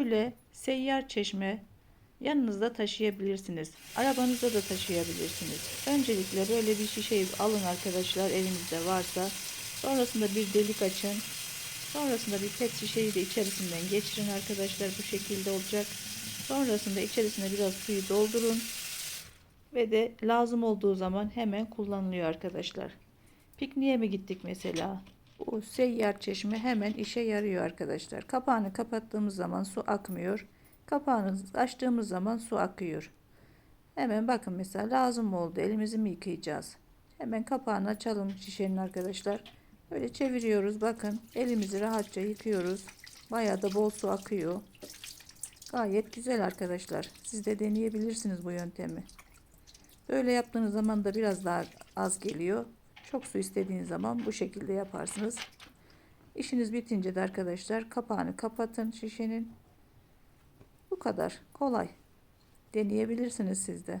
Böyle seyyar çeşme yanınızda taşıyabilirsiniz. Arabanızda da taşıyabilirsiniz. Öncelikle böyle bir şişeyi alın arkadaşlar elinizde varsa. Sonrasında bir delik açın. Sonrasında bir pet şişeyi de içerisinden geçirin arkadaşlar. Bu şekilde olacak. Sonrasında içerisine biraz suyu doldurun. Ve de lazım olduğu zaman hemen kullanılıyor arkadaşlar. Pikniğe mi gittik mesela? Bu seyyar çeşme hemen işe yarıyor arkadaşlar. Kapağını kapattığımız zaman su akmıyor. Kapağını açtığımız zaman su akıyor. Hemen bakın mesela lazım oldu? Elimizi mi yıkayacağız? Hemen kapağını açalım şişenin arkadaşlar. Böyle çeviriyoruz. Bakın elimizi rahatça yıkıyoruz. Bayağı da bol su akıyor. Gayet güzel arkadaşlar. Siz de deneyebilirsiniz bu yöntemi. Böyle yaptığınız zaman da biraz daha az geliyor. Çok su istediğiniz zaman bu şekilde yaparsınız. İşiniz bitince de arkadaşlar kapağını kapatın şişenin. Bu kadar kolay. Deneyebilirsiniz siz de.